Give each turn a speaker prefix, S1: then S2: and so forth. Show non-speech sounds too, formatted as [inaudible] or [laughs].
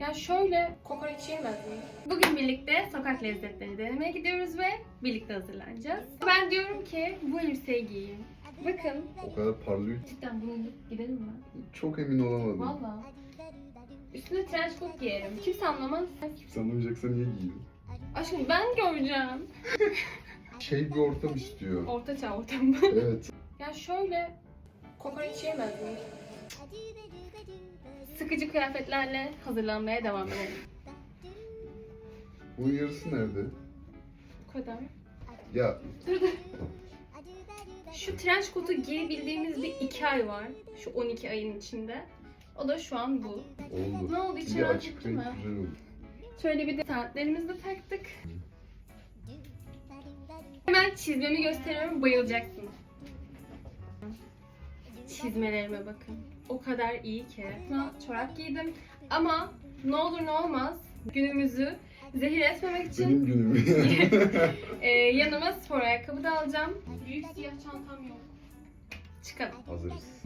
S1: Ya şöyle kokoreç yemez miyim? Bugün birlikte sokak lezzetleri denemeye gidiyoruz ve birlikte hazırlanacağız. Ben diyorum ki bu elbiseyi giyin. Bakın.
S2: O kadar parlıyor
S1: Cidden bunu giyip gidelim mi?
S2: çok emin olamadım.
S1: Valla. Üstüne trench coat giyerim. Kimse anlamaz.
S2: Sen uyuyacaksa niye giydin?
S1: Aşkım ben göreceğim. [laughs]
S2: Şey bir ortam istiyor.
S1: Orta çağ ortamı.
S2: Evet.
S1: ya şöyle kokoreç yemez miyim? Sıkıcı kıyafetlerle hazırlanmaya devam edelim.
S2: Bunun yarısı nerede?
S1: Bu kadar.
S2: Ya
S1: Dur dur. Şu trench coat'u giyebildiğimiz bir iki ay var. Şu 12 ayın içinde. O da şu an bu.
S2: oldu.
S1: Ne oldu
S2: renk güzel olur.
S1: Şöyle bir de saatlerimizi de taktık. Hemen çizmemi gösteriyorum. Bayılacaksınız. Çizmelerime bakın. O kadar iyi ki. Buna çorap giydim. Ama ne olur ne olmaz günümüzü zehir etmemek için
S2: Benim günüm. [laughs]
S1: e, yanıma spor ayakkabı da alacağım. Büyük siyah çantam yok. Çıkalım.
S2: Hazırız.